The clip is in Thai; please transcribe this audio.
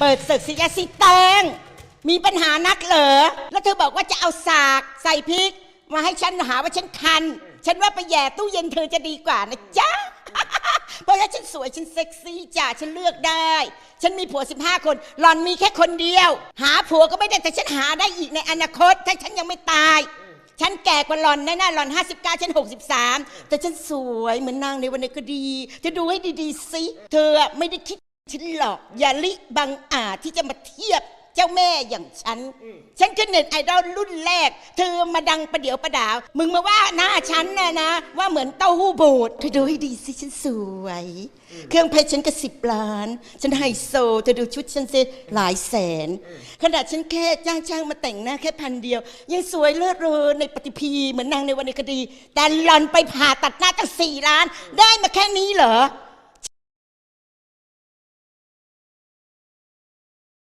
เปิดศึกสิยาสิแตง มีปัญหานักเหรอ แล้วเธอบอกว่าจะเอาสากใส่พริก มาให้ฉันหาว่าฉันคัน ฉันว่าไปแย่ตู้เย็นเธอจะดีกว่านะจ๊ะ เพราะว่าฉันสวยฉันเซ็กซี่จ้ะฉันเลือกได้ ฉันมีผัว 15 คนหล่อนมีแค่คนเดียว หาผัวก็ไม่ได้แต่ฉันหาได้อีกในอนาคต ถ้าฉันยังไม่ตาย ฉันแก่กว่าหล่อนแน่ๆหล่อน 59 ฉัน 63 แต่ฉันสวยเหมือนนางในวันนี้ก็ดีจะดูให้ดีๆสิเธอไม่ได้คิด ฉันหรอกอย่าลิบังอาจที่จะมาเทียบเจ้าแม่อย่างฉัน ฉันคือเน็ตไอดอลรุ่นแรก เธอมาดังประเดี๋ยวประดาว มึงมาว่าหน้าฉันนะนะ ว่าเหมือนเต้าหู้บูดเธอดูให้ดีสิฉันสวย เครื่องเพชรฉันก็สิบล้าน ฉันไฮโซ เธอดูชุดฉันสิหลายแสน ขนาดฉันแค่จ้างช่างมาแต่งหน้าแค่พันเดียว ยังสวยเลิศเลอในปฏิพีเหมือนนางในวันในคดี แต่หล่อนไปผ่าตัดหน้าตั้งสี่ล้าน ได้มาแค่นี้เหรอ